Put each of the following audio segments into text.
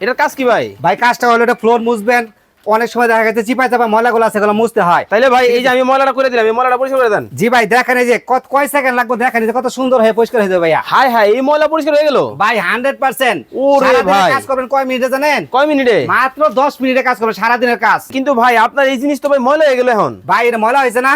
এটার কাজ কি ভাই? ভাই কাজটা হলো এটা ফ্লোর মুছবেন অনেক সময় দেখা গেছে চিপাই চাপা ময়লাগুলো আছে এগুলো মুছতে হয়। তাইলে ভাই এই যে আমি ময়লাটা করে দিলাম এই ময়লাটা পরিষ্কার করে দেন। জি ভাই দেখেন এই যে কত কয় সেকেন্ড লাগবে দেখেন কত সুন্দর হয়ে পরিষ্কার হয়ে যাবে ভাইয়া। হাই হাই এই ময়লা পরিষ্কার হয়ে গেল? ভাই হান্ড্রেড পার্সেন্ট ওরে ভাই। কাজ করবেন কয় মিনিটে জানেন? কয় মিনিটে? মাত্র দশ মিনিটে কাজ করবেন সারাদিনের কাজ। কিন্তু ভাই আপনার এই জিনিস তো ভাই ময়লা হয়ে গেল এখন। ভাই এটা ময়লা হয়েছে না।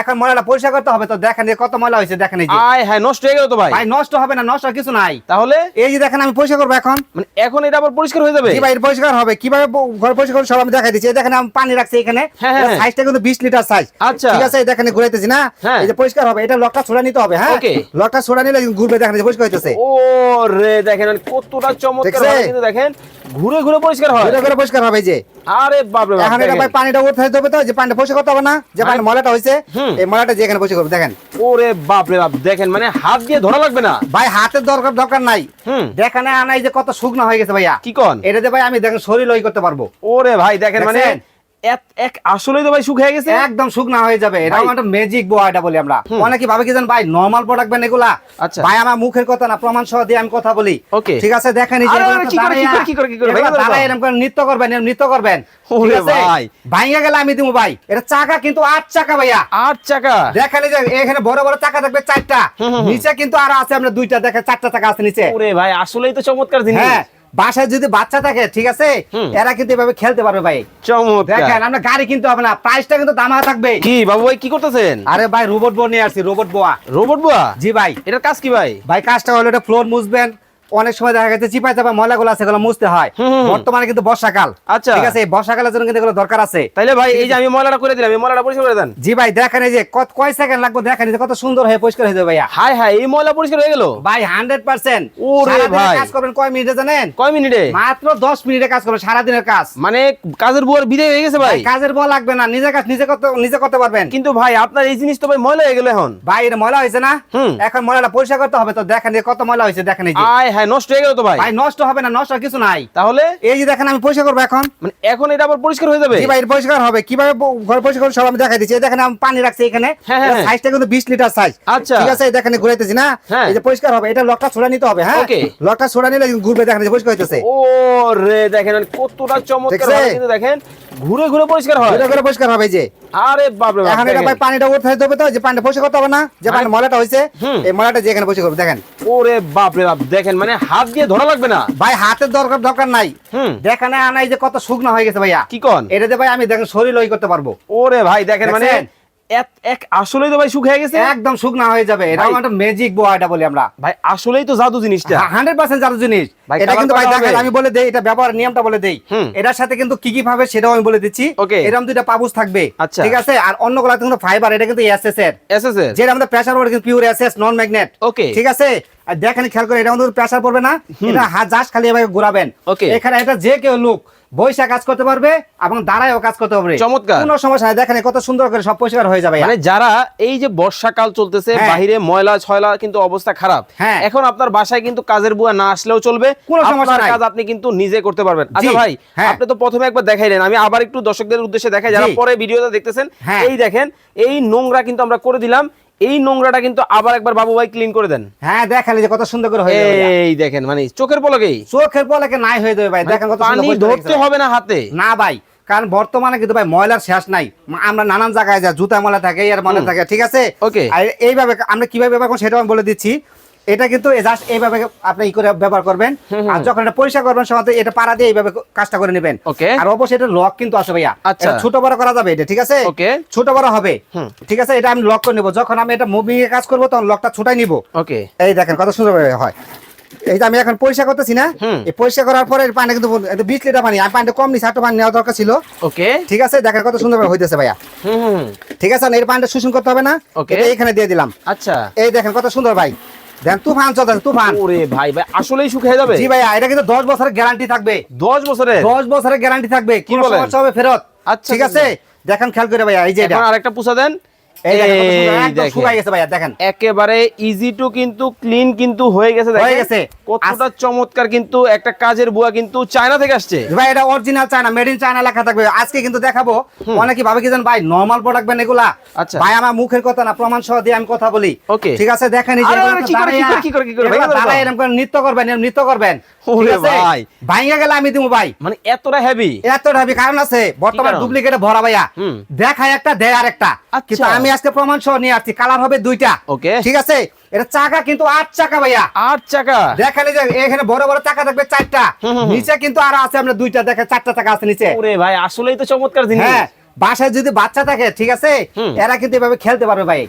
এখন ময়লাটা পরিষ্কার করতে হবে তো দেখেন এই কত ময়লা হয়েছে দেখেন এই যে। আয় হাই নষ্ট হয়ে গেল তো ভাই। ভাই নষ্ট হবে না নষ্ট কিছু নাই। তাহলে? এই যে দেখেন আমি পরিষ্কার করব এখন। মানে এখন এটা আবার পরিষ্কার হয়ে যাবে? জি ভাই পরিষ্কার হবে। কীভাবে ঘর পরিষ্কার সব আমি দেখাই দিচ্ছি দেখেন আমি পানি রাখছি এখানে হ্যাঁ, হ্যাঁ। সাইজটা কিন্তু বিশ লিটার সাইজ আচ্ছা। ঠিক আছে দেখেন ঘুরাইতেছি না হ্যাঁ। এই যে পরিষ্কার হবে এটা লকটা ছোড়া নিতে হবে হ্যাঁ. লকটা ছোড়া নিলে ঘুরবে দেখেন পরিষ্কার হইতেছে ও রে দেখেন কতটা চমৎকার? কিন্তু দেখেন ঘুরে ঘুরে পরিষ্কার হয়। ঘুরে ঘুরে পরিষ্কার হবে যে। আরে বাপ রে এখন এটা ভাই পানিটা তো যে পানিটা পরিষ্কার করতে হবে না যে পানি হ্যাঁ। ময়লাটা হয়েছে এই যে এখানে পরিষ্কার করবে দেখেন। ওরে বাপ রে বাপ দেখেন মানে হাত দিয়ে ধরা লাগবে না। ভাই হাতের দরকার দরকার নাই। দেখেন আনাই যে কত শুকনো হয়ে গেছে ভাইয়া। কি কোন? এটা দিয়ে ভাই আমি দেখেন শরীর ওই করতে পারব। ওরে ভাই দেখেন মানে? এক- আসলেই তো ভাই সুখ হয়ে গেছে? একদম শুকনা হয়ে যাবে। এটা ভাই- একটা ম্যাজিক বো এটা বলি আমরা। অনেকে ভাবে কি জান ভাই নরমাল প্রোডাক্ট বেন এগুলা? আচ্ছা। ভাই আমার মুখের কথা না প্রমাণ সহ দিয়ে আমি কথা বলি। Okay. ঠিক আছে দেখেন কি করে, কি করে, কি করে, কি করে, ভেঙে এরকম করে নৃত্য করবেন নৃত্য করবেন। ওরে ভাই। গেলে আমি দিবো ভাই। এটা চাকা কিন্তু আট চাকা ভাইয়া। আট চাকা? দেখেন যে এখানে বড় বড় চাকা থাকবে চারটা। নিচে কিন্তু আরও আছে আমরা দুইটা দেখেন চারটা চাকা আছে নিচে। ওরে ভাই আসলেই তো চমৎকার জিনিস। হ্যাঁ বাসায় যদি বাচ্চা থাকে ঠিক আছে? এরা কিন্তু এভাবে খেলতে পারবে ভাই। দেখেন আমরা গাড়ি কিনতে হবে না প্রাইসটা কিন্তু দামা থাকবে। কি বাবু ভাই কি করতেছেন? আরে ভাই রোবট বো নিয়ে আসছি রোবট বোয়া রোবট বোয়া জি ভাই। এটার কাজ কি ভাই? ভাই কাজটা হলো এটা ফ্লোর মুছবেন অনেক সময় দেখা গেছে চিপাই চাপা ময়লাগুলো আছে এগুলো মুছতে হয়। বর্তমানে কিন্তু বর্ষাকাল। আচ্ছা। ঠিক আছে এই বর্ষাকালের জন্য কিন্তু এগুলো দরকার আছে। তাইলে ভাই এই যে আমি ময়লাটা করে দিলাম এই ময়লাটা পরিষ্কার করে দেন। জি ভাই দেখেন এই যে কত কয় সেকেন্ড লাগবে দেখেন এই যে কত সুন্দর হয়ে পরিষ্কার হয়ে যাবে ভাইয়া। হাই হাই এই ময়লা পরিষ্কার হয়ে গেল? ভাই হান্ড্রেড পার্সেন্ট ওরে ভাই। কাজ করবেন কয় মিনিটে জানেন? কয় মিনিটে? মাত্র দশ মিনিটে কাজ করবেন সারাদিনের কাজ। মানে কাজের বুয়ার বিদায় হয়ে গেছে ভাই। কাজের বল লাগবে না নিজের কাজ নিজে করতে নিজে করতে পারবেন। কিন্তু ভাই আপনার এই জিনিস তো ভাই ময়লা হয়ে গেল এখন। ভাই এটা ময়লা হয়েছে না। এখন ময়লাটা পরিষ্কার করতে হবে তো দেখেন এই কত ময়লা হয়েছে দেখেন এই যে। হাই নষ্ট হয়ে গেল তো ভাই? ভাই নষ্ট হবে না নষ্ট কিছু নাই। তাহলে? এই যে দেখেন আমি পরিষ্কার করব এখন। মানে এখন এটা আবার পরিষ্কার হয়ে যাবে? জি ভাই পরিষ্কার হবে। কীভাবে ঘর পরিষ্কার সব আমি দেখাই দিচ্ছি। এই দেখেন আমি পানি রাখছি এখানে। হ্যাঁ, হ্যাঁ। সাইজটা কিন্তু বিশ লিটার সাইজ আচ্ছা। ঠিক আছে দেখেন ঘুরাইতেছি না? হ্যাঁ। এই যে পরিষ্কার হবে এটা লকটা ছোড়া নিতে হবে হ্যাঁ. লকটা ছোড়া নিলে ঘুরবে দেখেন পরিষ্কার হইতেছে। ও রে দেখেন কতটা চমৎকার দেখেন ঘুরে ঘুরে পরিষ্কার হয়। ঘুরে ঘুরে পরিষ্কার হবে যে। আরে বাপ রে এখন এটা ভাই পানিটা উঠতে দেবে তো যে পানিটা পরিষ্কার করতে হবে না যে পানি হ্যাঁ। ময়লাটা হইছে এই ময়লাটা যে এখানে পরিষ্কার করবে দেখেন। ওরে বাপ রে বাপ দেখেন মানে হাত দিয়ে ধরা লাগবে না। ভাই হাতের দরকার দরকার নাই। দেখেন আনাই যে কত শুকনা হয়ে গেছে ভাইয়া। কি কন? এটাতে ভাই আমি দেখেন শরীর লই করতে পারব। ওরে ভাই দেখেন মানে? এক- আসলেই তো ভাই সুখ হয়ে গেছে? একদম হয়ে যাবে। এটা একটা ম্যাজিক বলি আমরা। ভাই আসলেই তো জাদু জিনিসটা। হান্ড্রেড পার্সেন্ট জাদু জিনিস। এটা কিন্তু ভাই দেখেন আমি বলে দেই এটা ব্যবহার নিয়মটা বলে দেই। এটার সাথে কিন্তু কি কি ভাবে সেটাও আমি বলে দিচ্ছি। এরকম দুইটা পাবুস থাকবে। আচ্ছা। ঠিক আছে? আর অন্যগুলা কিন্তু ফাইবার এটা কিন্তু এসএস এর। এসএস এর? যেটা আমাদের প্রেসার কিন্তু pure SS non magnet Okay. ঠিক আছে? দেখেন খেয়াল করে এটা আমাদের প্রেসার পড়বে না। এটা হাত জাস্ট খালি এভাবে ঘোরাবেন। এখানে এটা যে কেউ লোক বৈশা কাজ করতে পারবে এবং দাঁড়ায়ও কাজ করতে পারবে চমৎকার। কোনো সমস্যা নাই দেখেন কত সুন্দর করে সব পরিষ্কার হয়ে যাবে মানে যারা এই যে বর্ষাকাল চলতেছে হ্যাঁ। বাহিরে ময়লা ছয়লা কিন্তু অবস্থা খারাপ হ্যাঁ। এখন আপনার বাসায় কিন্তু কাজের বুয়া না আসলেও চলবে কোনো সমস্যা নাই। কাজ আপনি কিন্তু নিজে করতে পারবেন আচ্ছা ভাই হ্যাঁ। আপনি তো প্রথমে একবার দেখাইলেন আমি আবার একটু দর্শকদের উদ্দেশ্যে দেখাই যারা। পরে ভিডিওটা দেখতেছেন। এই দেখেন এই নোংরা কিন্তু আমরা করে দিলাম এই নোংরাটা কিন্তু আবার একবার বাবু ভাই ক্লিন করে দেন। হ্যাঁ দেখেন এই যে কত সুন্দর করে হয়ে এই দেখেন মানে চোখের পলকেই চোখের পলকে নাই হয়ে যাবে ভাই দেখেন কত পানি ধরতে হবে না হাতে। না ভাই কারণ বর্তমানে কিন্তু ভাই ময়লার শেষ নাই। আমরা নানান জায়গায় যা জুতা ময়লা থাকে আর ময়লা থাকে ঠিক আছে? ওকে আর এইভাবে আমরা কীভাবে ব্যবহার সেটা আমি বলে দিচ্ছি। এটা কিন্তু জাস্ট এইভাবে আপনি ই করে ব্যবহার করবেন। আর যখন এটা পরিষ্কার করবেন সময় এটা পাড়া দিয়ে এইভাবে কাজটা করে নেবেন। আর অবশ্যই এটা লক কিন্তু আছে ভাইয়া। আচ্ছা। এটা ছোট বড় করা যাবে এটা ঠিক আছে? ছোট বড় হবে। ঠিক আছে? এটা আমি লক করে নেব। যখন আমি এটা মুভিং এ কাজ করব তখন লকটা ছোটাই নিবো। ওকে। এই দেখেন কত সুন্দর হয়। এই যে আমি এখন পরিষ্কার করতেছি না এই পরিষ্কার করার পরে পানি কিন্তু বিশ লিটার পানি আমি পানিটা কম নিছি আটটা পানি নেওয়া দরকার ছিল। ওকে। ঠিক আছে? দেখেন কত সুন্দর হইতেছে ভাইয়া। ঠিক আছে? না এর পানিটা শোষণ করতে হবে না. এটা এখানে দিয়ে দিলাম। আচ্ছা। এই দেখেন কত সুন্দর ভাই। দেখেন তুফান চলতেছে তুফান। ওরে ভাই ভাই আসলেই সুখ যাবে। জি ভাইয়া এটা কিন্তু দশ বছরের গ্যারান্টি থাকবে। দশ বছরে দশ বছরের গ্যারান্টি থাকবে। কি বলেন? সমস্যা হবে ফেরত? আচ্ছা, ঠিক আছে? দেখেন খেয়াল করে ভাইয়া এই যে এখন আরেকটা পুষা দেন। এই দেখেন কত সুন্দর, এই একদম দেখেন। শুকাই গেছে ভাইয়া দেখেন। একেবারে ইজি টু কিন্তু ক্লিন কিন্তু হয়ে গেছে হয়ে গেছে। কতটা চমৎকার কিন্তু একটা কাজের বুয়া কিন্তু চায়না থেকে আসছে। ভাই এটা original China made in China লেখা থাকবে। আজকে কিন্তু দেখাবো অনেকে ভাবে কি জান ভাই নরমাল প্রোডাক্ট বেন এগুলা। আচ্ছা। ভাই আমার মুখের কথা না প্রমাণ সহ দিয়ে আমি কথা বলি. ঠিক আছে দেখেন এই যে কি করে, কি কি এরকম করে নৃত্য করবেন এরকম নৃত্য করবেন। ওরে ভাই। ভাইঙ্গা গেলে আমি দিব ভাই। মানে এতটা হেভি এত ঢাবি কারণ আছে বর্তমান ডুপ্লিকেটে ভরা ভাইয়া। দেখায় একটা দেয় আর একটা আচ্ছা। কিন্তু আমি আজকে প্রমাণ সহ নিয়ে আসছি কালার হবে দুইটা। Okay. ঠিক আছে? এটা চাকা কিন্তু আট চাকা ভাইয়া। আট চাকা? দেখালে যে এখানে বড় বড় চাকা থাকবে চারটা। নিচে কিন্তু আরও আছে আমরা দুইটা দেখে চারটা চাকা আছে নিচে। ওরে ভাই আসলেই তো চমৎকার জিনিস। হ্যাঁ বাসায় যদি বাচ্চা থাকে ঠিক আছে? এরা কিন্তু এভাবে খেলতে পারবে ভাই।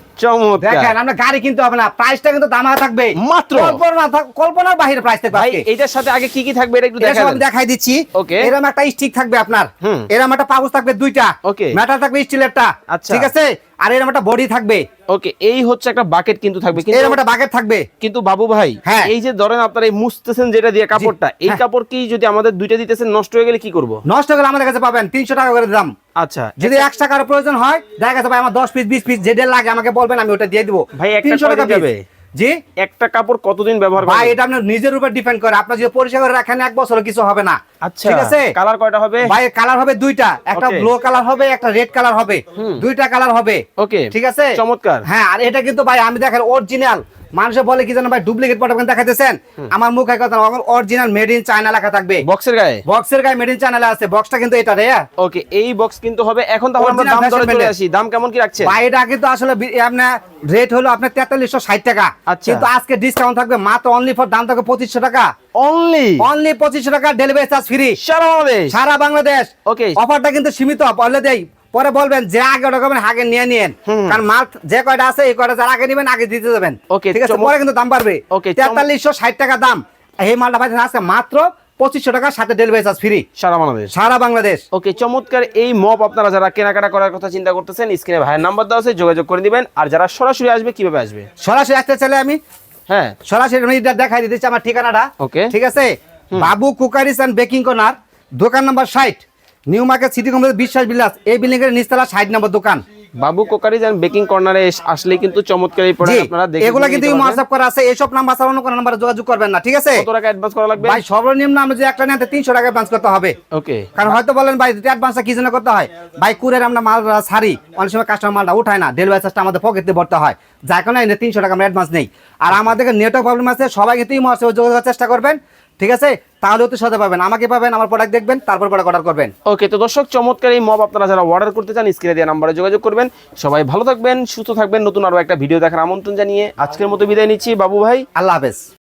দেখেন আমরা গাড়ি কিনতে হবে না প্রাইসটা কিন্তু দামা থাকবে। মাত্র? কল্পনা কল্পনার বাহিরে প্রাইস থাকবে ভাই। এটার সাথে আগে কি কি থাকবে এটা একটু দেখাই আমি দেখাই দিচ্ছি। ওকে। এরকম একটা স্টিক থাকবে আপনার। এরম এরকম একটা পাউচ থাকবে দুইটা। ওকে। মেটাল থাকবে স্টিলেরটা আচ্ছা। ঠিক আছে? আর এরকম একটা বডি থাকবে। ওকে এই হচ্ছে একটা বাকেট কিন্তু থাকবে কিন্তু এরকম একটা বাকেট থাকবে। কিন্তু বাবু ভাই হ্যাঁ। এই যে ধরেন আপনারা এই মুছতেছেন যেটা দিয়ে কাপড়টা এই হ্যাঁ। কাপড় কি যদি আমাদের দুইটা দিতেছেন নষ্ট হয়ে গেলে কি করব? নষ্ট হলে আমাদের কাছে পাবেন তিনশো টাকা করে দাম। আচ্ছা যদি এক টাকার প্রয়োজন হয় দেখা গেছে ভাই আমার দশ পিস বিশ পিস যেটা লাগে আমাকে বলবেন আমি ওটা দিয়ে দিবো। ভাই, 300 টাকা যাবে? জি? একটা কাপড় কতদিন ব্যবহার ভাই এটা আপনার নিজের উপর ডিপেন্ড করে। আপনার যদি পরিষ্কার করে রাখেন এক বছর কিছু হবে না। আচ্ছা ঠিক আছে? কালার কয়টা হবে? ভাই কালার হবে দুইটা। একটা ব্লু কালার হবে একটা রেড কালার হবে। দুইটা কালার হবে। ওকে ঠিক আছে? চমৎকার। হ্যাঁ আর এটা কিন্তু ভাই আমি দেখেন অরিজিনাল মানুষে বলে কি জানো ভাই ডুপ্লিকেট প্রোডাক্ট দেখাইতেছেন? আমার মুখে কথা অরিজিনাল মেড ইন চায়না লেখা থাকবে। বক্সের গায়ে? বক্সের গায়ে মেড ইন চায়না আছে। বক্সটা কিন্তু এটা রে। ওকে এই বক্স কিন্তু হবে। এখন তাহলে আমরা দাম ধরে চলে আসি। দাম কেমন কি রাখছে ভাই এটা কিন্তু আসলে আপনার রেট হলো আপনার তেতাল্লিশশো ষাট টাকা। আচ্ছা। কিন্তু আজকে ডিসকাউন্ট থাকবে মাত্র অনলি ফর দাম থাকবে পঁচিশশো টাকা। অনলি অনলি পঁচিশশো টাকা ডেলিভারি চার্জ ফ্রি সারা বাংলাদেশ? সারা বাংলাদেশ। Okay. অফারটা কিন্তু সীমিত। দেই পরে বলবেন যে আগে আগে নিয়ে নিয়েন। কারণ মাল যে কয়টা আছে এই কয়টা যারা আগে নেবেন আগে দিতে দেবেন Okay, ঠিক আছে? পরে কিন্তু দাম বাড়বে। চম- তেতাল্লিশশো ষাট টাকা দাম। এই মালটা পাচ্ছেন আজকে মাত্র পঁচিশশো টাকার সাথে ডেলিভারি চার্জ ফ্রি সারা বাংলাদেশ। সারা বাংলাদেশ। ওকে চমৎকার। এই মপ আপনারা যারা কেনাকাটা করার কথা চিন্তা করতেছেন স্ক্রিনে ভাইয়ের নাম্বার দেওয়া আছে যোগাযোগ করে দিবেন। আর যারা সরাসরি আসবে কীভাবে আসবে? সরাসরি আসতে চাইলে আমি হ্যাঁ সরাসরি আমি এটা দেখাই দিতেছি আমার ঠিকানাটা. ঠিক আছে? Babu cookeries and baking corner দোকান নাম্বার ষাট New Market City Complex Biswas Bilas এই বিল্ডিং এর নিচতলা ষাট নম্বর দোকান। বাবু কোকারিজ এন্ড বেকিং কর্নারে আসলে কিন্তু চমৎকার এই প্রোডাক্ট আপনারা দেখে এগুলা কিন্তু। হোয়াটসঅ্যাপ করা আছে এইসব নাম্বার ছাড়া অন্য কোনো নাম্বারে যোগাযোগ করবেন না ঠিক আছে? কত টাকা অ্যাডভান্স করা লাগবে? ভাই সর্বনিম্ন আমরা যে একটা নিতে তিনশো টাকা অ্যাডভান্স করতে হবে। ওকে কারণ হয়তো বলেন ভাই অ্যাডভান্সটা কি জন্য করতে হয়? ভাই কুরের আমরা মাল সারি অনেক সময় কাস্টমার মালটা উঠায় না ডেলিভারি চার্জটা আমাদের পকেটে ভরতে হয়। যার কারণে এই তিনশো টাকা আমরা অ্যাডভান্স নেই। আর আমাদের নেটওয়ার্ক প্রবলেম আছে সবাই কিন্তু এই মহাসে যোগাযোগের চেষ্টা করবেন। ঠিক আছে? তাহলে তো সাথে পাবেন। আমাকে পাবেন আমার প্রোডাক্ট দেখবেন তারপর প্রোডাক্ট অর্ডার করবেন। ওকে তো দর্শক চমৎকার এই মব আপনারা যারা অর্ডার করতে চান স্ক্রিনে দেওয়া নাম্বারে যোগাযোগ করবেন। সবাই ভালো থাকবেন সুস্থ থাকবেন নতুন আরও একটা ভিডিও দেখার আমন্ত্রণ জানিয়ে আজকের মতো বিদায় নিচ্ছি। বাবু ভাই আল্লাহ হাফেজ।